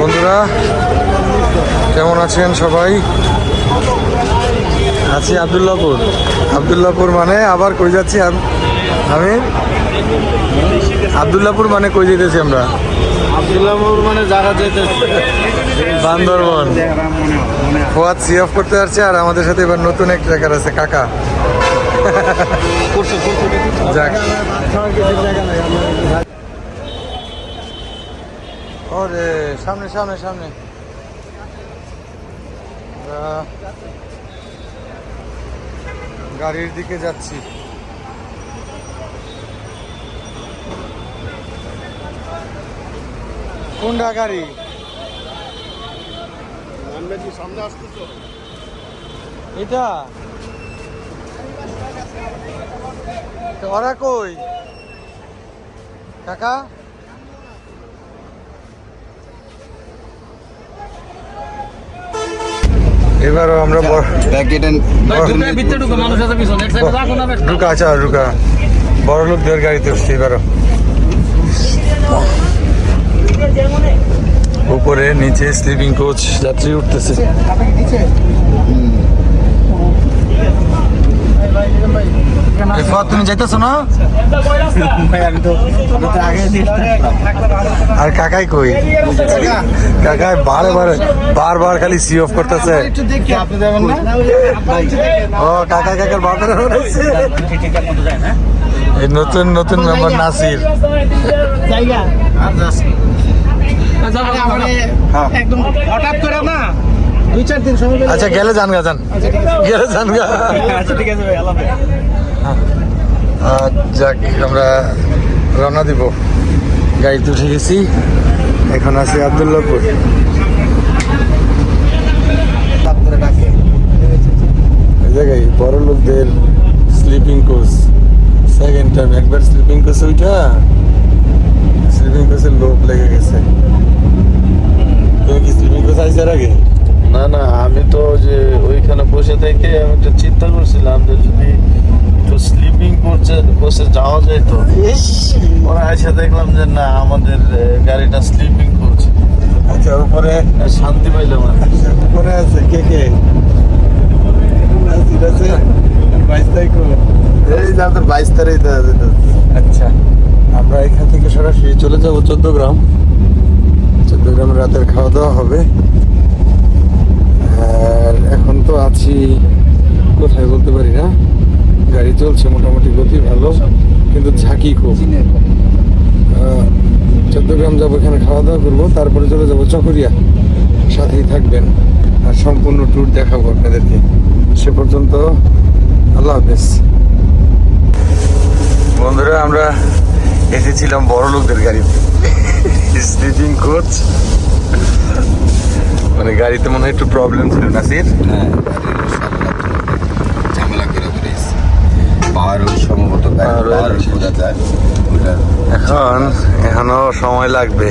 বন্ধুরা কেমন আছেন সবাই? আছি আবদুল্লাপুর আবদুল্লাপুর মানে আবার কই যাচ্ছি আমি আবদুল্লাপুর মানে কই যেতেছি আমরা? আব্দুল্লাহপুর মানে জায়গা যেতে বান্দরবন। ফোয়াদ সি অফ করতে পারছে আর আমাদের সাথে এবার নতুন এক জায়গার আছে কাকা। যাক। ওরে সামনে সামনে সামনে। গাড়ির দিকে যাচ্ছি। কোনটা গাড়ি? সামনে আসতেছো এটা? ওরা কই? কাকা? এবারও আমরা ঢুকা ভিতরে আছে পিছনে এক সাইডে রাখো না আচ্ছা রুকা বড় লোকদের গাড়িতে উঠছি এবারও। উপরে নিচে স্লিপিং কোচ যাত্রী উঠতেছে। তুমি যাইতেছো না? আর কাকাই কই? কাকাই বারে বারে বারবার খালি সি অফ করতেছে। ও কাকা কাকার বাপের এই নতুন নতুন মেম্বার নাসির। হ্যাঁ। একদম হঠাৎ করে না দুই চার দিন সময় আচ্ছা গেলে যান গা যান গেলে যান গা আচ্ছা ঠিক আছে ভাই হাফেজ। যাক আমরা রওনা দিব। গাড়িতে উঠে গেছি। এখন আছি আবদুল্লাপুর। জায়গায় বড় লোকদের স্লিপিং কোচ সেকেন্ড টাইম একবার স্লিপিং কোচ ওইটা স্লিপিং কোচের লোভ লেগে গেছে। তুমি কি স্লিপিং কোচ আইসার আগে? না না আমি তো যে ওইখানে বসে থেকে আমি একটা চিন্তা করছিলাম যে যদি একটু স্লিপিং করছে কোর্সে যাওয়া যায় তো। পরে এসে দেখলাম যে না আমাদের গাড়িটা স্লিপিং করছে। আচ্ছা উপরে? শান্তি পাইলাম কি। উপরে আছে কে কে? আছে বাইশ তারিখ এই আমাদের বাইশ তারিখ আচ্ছা আমরা এখান থেকে সরাসরি চলে যাব চোদ্দ গ্রাম চোদ্দ গ্রামে রাতের খাওয়া দাওয়া হবে। আর এখন তো আছি, কোথায় বলতে পারি না। গাড়ি চলছে মোটামুটি, গতি ভালো, কিন্তু ঝাঁকি খুব। চোদ্দ গ্রাম যাব, এখানে খাওয়া দাওয়া করব, তারপরে চলে যাব চকরিয়া। সাথেই থাকবেন। আর সম্পূর্ণ ট্যুর দেখাবো আপনাদেরকে। সে পর্যন্ত আল্লাহ হাফেজ। বন্ধুরা, আমরা এসেছিলাম বড় লোকদের গাড়িতে। Sleeping coach. মানে গাড়িতে মনে হয় একটু প্রবলেম ছিল নাসির? হ্যাঁ ঝামেলা করে পাওয়ার সম্ভবত। বোঝা যায় এখন এখনও সময় লাগবে।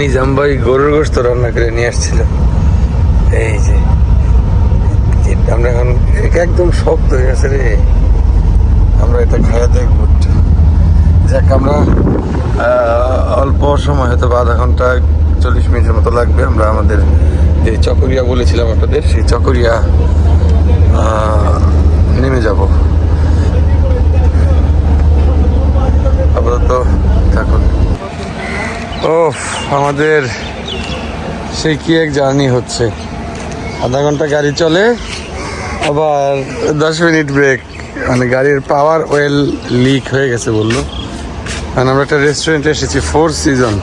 নিজাম ভাই গরুর গোস্ত রান্না করে নিয়ে আসছিল। এই যে আমরা এখন একদম শক্ত হয়ে গেছে রে। আমরা এটা খাইয়া দেখব যাক আমরা অল্প সময় হয়তো বা আধা ঘণ্টা, চল্লিশ মিনিটের মতো লাগবে। আমরা আমাদের যে চকরিয়া বলেছিলাম আপনাদের, সেই চকরিয়া নেমে যাব। আপাতত থাকুন। ও আমাদের সেই কি এক জার্নি হচ্ছে। আধা ঘণ্টা গাড়ি চলে, আবার দশ মিনিট ব্রেক। মানে গাড়ির পাওয়ার ওয়েল লিক হয়ে গেছে বলল। কারণ আমরা একটা রেস্টুরেন্টে এসেছি ফোর সিজন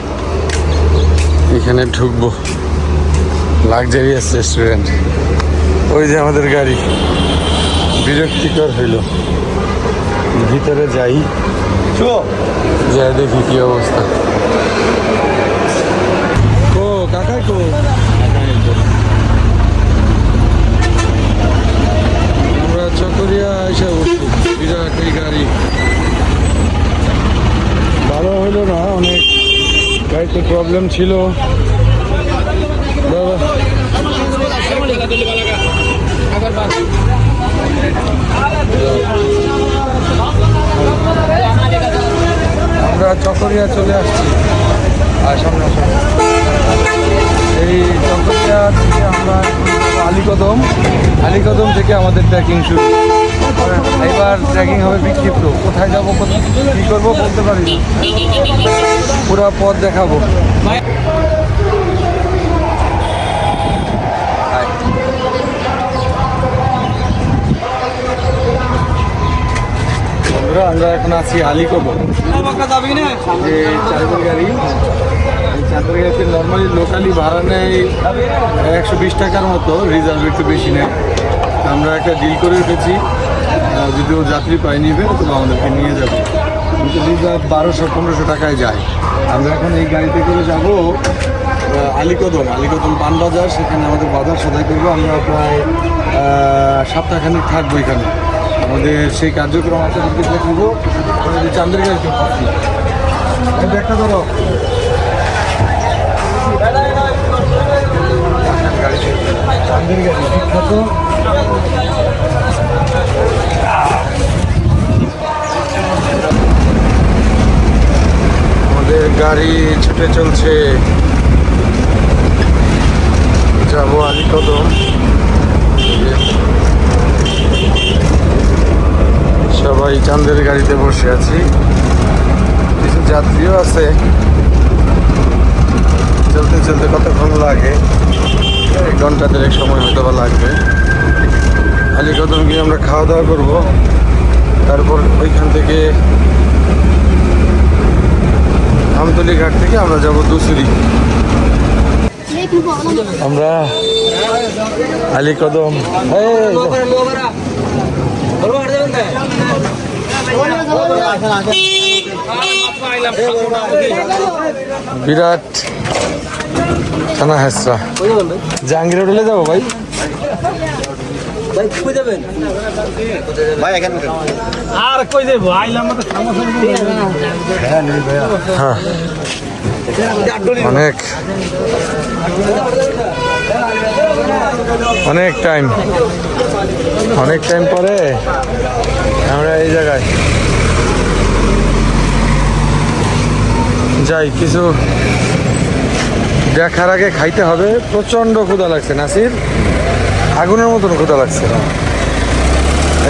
এখানে ঢুকবো। লাক্সারিয়াস রেস্টুরেন্ট ওই যে আমাদের গাড়ি। বিরক্তিকর হইল। ভিতরে যাই। যা দেখি কি অবস্থা। কো কাকাই কো? আমরা চকরিয়া এসে উঠছি বিরাট গাড়ি। হইল না অনেক গাড়িতে প্রবলেম ছিল। আমরা চকরিয়া চলে আসছি। আর সামনে আসুন। এই চকরিয়া থেকে আমরা আলীকদম আলীকদম থেকে আমাদের ট্রেকিং শুরু। এবার ট্রেকিং হবে বিক্ষিপ্ত। কোথায় যাব, কী করব বলতে পারি পুরো পথ দেখাবো। আমরা এখন আছি আলীকদম যে চাঁদের গাড়ি। চাঁদের গাড়িতে নর্মালি লোকালি ভাড়া নেয় একশো বিশ টাকার মতো। রিজার্ভ একটু বেশি নেয়। আমরা একটা ডিল করে আহ, যদি ও যাত্রী পাই নিবে তো আমাদেরকে নিয়ে যাবে। কিন্তু বারোশো পনেরোশো টাকায় যায়। আমরা এখন এই গাড়িতে করে যাব আলীকদম। আলীকদম পানবাজার সেখানে আমাদের বাজার সদাই করব। আমরা প্রায় সপ্তাহখানেক থাকব এখানে। আমাদের সেই কার্যক্রম আপনাদেরকে দেখাবো। চান্দের। এই ব্যাগটা ধরো। চান্দের গাড়ি। বিখ্যাত গাড়ি ছুটে চলছে। যাব আলী কদম সবাই চান্দের গাড়িতে বসে আছি। কিছু যাত্রীও আছে। চলতে চলতে কতক্ষণ লাগে? এক ঘণ্টা দেড়েক সময় হয়তো বা লাগবে। আলী কদম গিয়ে আমরা খাওয়া দাওয়া করব। তারপর ওইখান থেকে আমতলি ঘাট থেকে আমরা যাব দুসুরি। আমরা আলী কদম। বিরাট থানা হেসরা। জাহাঙ্গীর হোটেলে যাব ভাই। আর কই যাব আইলাম তো হ্যাঁ। অনেক। অনেক টাইম অনেক টাইম পরে আমরা এই জায়গায়। যাই কিছু দেখার আগে খাইতে হবে। প্রচণ্ড ক্ষুধা লাগছে নাসির। আগুনের মতন ক্ষুধা লাগছে।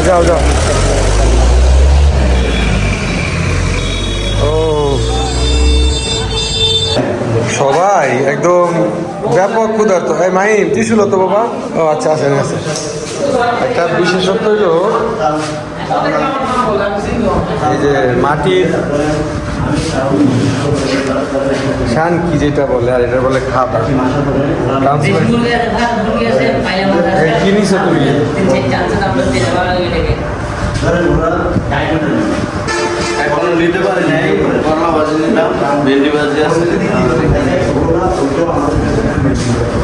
যাও যাও। ও। সবাই একদম ব্যাপক ক্ষুধার্ত। এই মাহিম টিসুল তো বাবা? ও আচ্ছা আছে আছে একটা বিশেষত্ব হলো এই যে মাটির শান কি যেটা বলে আর এটা বলে খাতা। কি নিছো তুমি? এখনও নিতে পারি নাই করলা ভাজি নিলাম ভেন্ডি ভাজি আছে।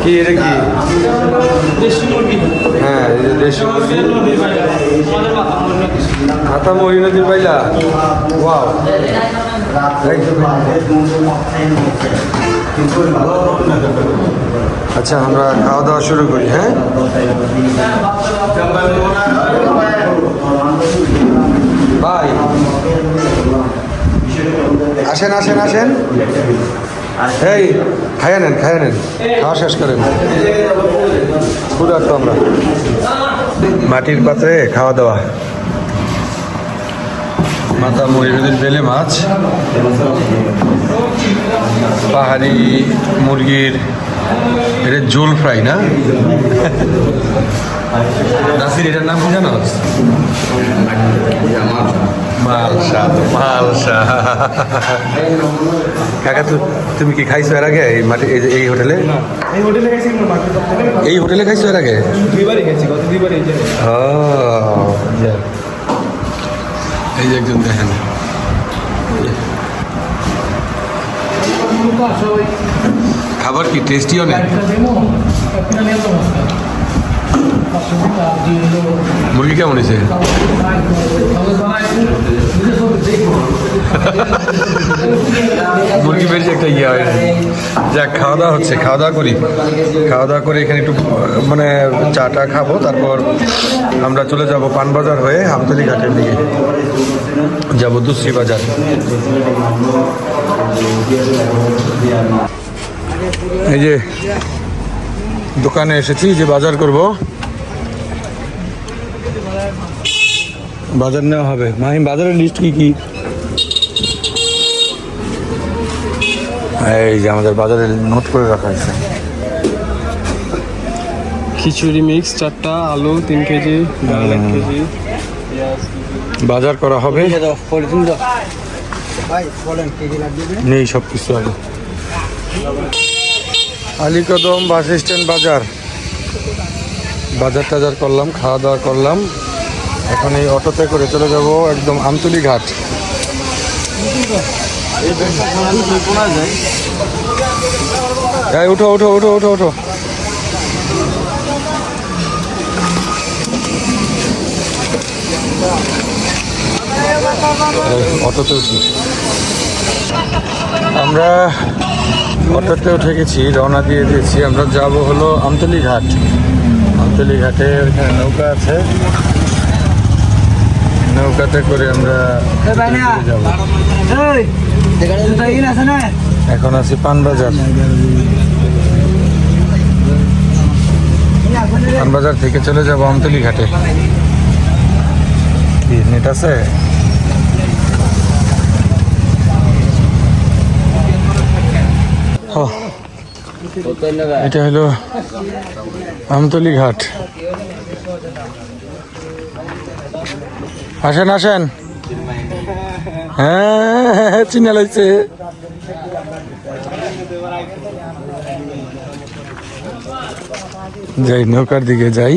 কি এটা কি? হ্যাঁ দেশি মুরগি। হাতা মহি পাইলা? ওয়াও আচ্ছা আমরা খাওয়া দাওয়া শুরু করি হ্যাঁ? ভাই। আসেন আসেন আসেন। এই, খাইয়া নেন খাইয়া নেন। খাওয়া শেষ করেন। ক্ষুধার্ত আমরা। মাটির পাত্রে খাওয়া দাওয়া। মাথা মহিরুদ্দিন বেলে মাছ পাহাড়ি মুরগির এটা জোল ফ্রাই না? নাসির এটার নাম কি জানো? মালসা মালসা কাকা তুমি কি খাইছো এর আগে এই মাটি এই এই হোটেলে? এই হোটেলে খাইছো এর আগে? ও এই যে একজন দেখেন। খাবার কি টেস্টি অনেক মুরগি কেমন হয়েছে? মুরগি বেশি একটা ইয়ে হয় যাক, খাওয়া দাওয়া হচ্ছে, খাওয়া দাওয়া করি। খাওয়া দাওয়া করে এখানে একটু মানে চাটা খাব, তারপর আমরা চলে যাব পানবাজার হয়ে হামতলি ঘাটের দিকে। যাব দুশ্রী বাজার। এই যে দোকানে এসেছি, যে বাজার করব। বাজার নেওয়া হবে। মাহিম বাজারের লিস্ট কি কি? এই যে আমাদের বাজারে নোট করে রাখা আছে। খিচুড়ি মিক্স চারটা আলু তিন কেজি ডাল এক কেজি বাজার করা হবে। নেই সব কিছু আগে। আলিকদম বাস স্ট্যান্ড বাজার। বাজার টাজার করলাম, খাওয়া দাওয়া করলাম। এখন এই অটোতে করে চলে যাব একদম আমতলি ঘাট। উঠো উঠো উঠো উঠো উঠো। অটোতে উঠি। আমরা অটোতে উঠে গেছি, রওনা দিয়ে দিয়েছি। আমরা যাব হলো আমতলি ঘাট। আমতলি ঘাটে ওখানে নৌকা আছে। নৌকাতে করে আমরা যাব। এখন আছি পানবাজার। পানবাজার থেকে চলে যাব আমতলি ঘাটে কি নেট আছে? ও, এটা হলো আমতলি ঘাট। আসেন আসেন। হ্যাঁ চিনে লাগছে যাই নৌকার দিকে যাই।